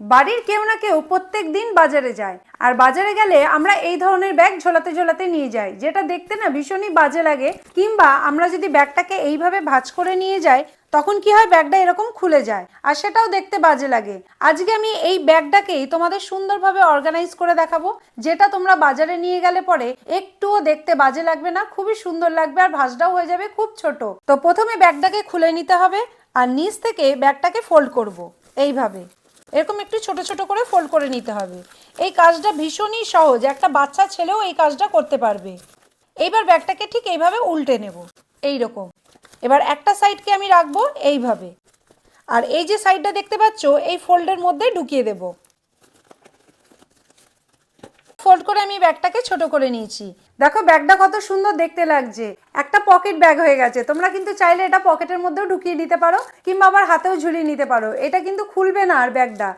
বাড়ির কেউ না কেউ প্রত্যেক দিন বাজারে যায়। আর বাজারে গেলে আমরা এই ধরনের ব্যাগ ঝোলাতে ঝোলাতে নিয়ে যাই। যেটা দেখতে না ভীষণই বাজে লাগে। কিংবা আমরা যদি ব্যাগটাকে এইভাবে ভাঁজ করে নিয়ে যাই, তখন কি হয় ব্যাগটা এরকম খুলে যায়। আর সেটাও দেখতে বাজে লাগে। আজকে আমি এই ব্যাগটাকেই তোমাদের সুন্দরভাবে অর্গানাইজ করে দেখাবো। যেটা তোমরা বাজারে নিয়ে গেলে পরে একটুও দেখতে বাজে লাগবে না, খুবই সুন্দর লাগবে আর ভাঁজটাও হয়ে যাবে খুব ছোট। তো প্রথমে ব্যাগটাকে খুলে নিতে হবে। আর নিচ থেকে ব্যাগটাকে ফোল্ড করব। এইভাবে। এরকম একটু ছোট ছোট করে ফোল্ড করে নিতে হবে। এই কাজটা ভীষণই সহজ। একটা বাচ্চা ছেলেও এই কাজটা করতে পারবে। এইবার ব্যাগটাকে ঠিক এইভাবে উল্টে নেব। এই রকম এবার একটা সাইডকে আমি রাখব এইভাবে। আর এই যে সাইডটা দেখতে পাচ্ছ, এই ফোল্ডের মধ্যে ঢুকিয়ে দেব ফোল্ড করে আমি ব্যাগটাকে ছোট করে নিয়েছি। দেখো, ব্যাগটা কত সুন্দর দেখতে লাগছে। একটা পকেট ব্যাগ হয়ে গেছে। তোমরা কিন্তু চাইলে এটা পকেটের মধ্যেও ঢুকিয়ে নিতে পারো, কিংবা আবার হাতেও ঝুলিয়ে নিতে পারো। এটা কিন্তু খুলবে না আর ব্যাগটা।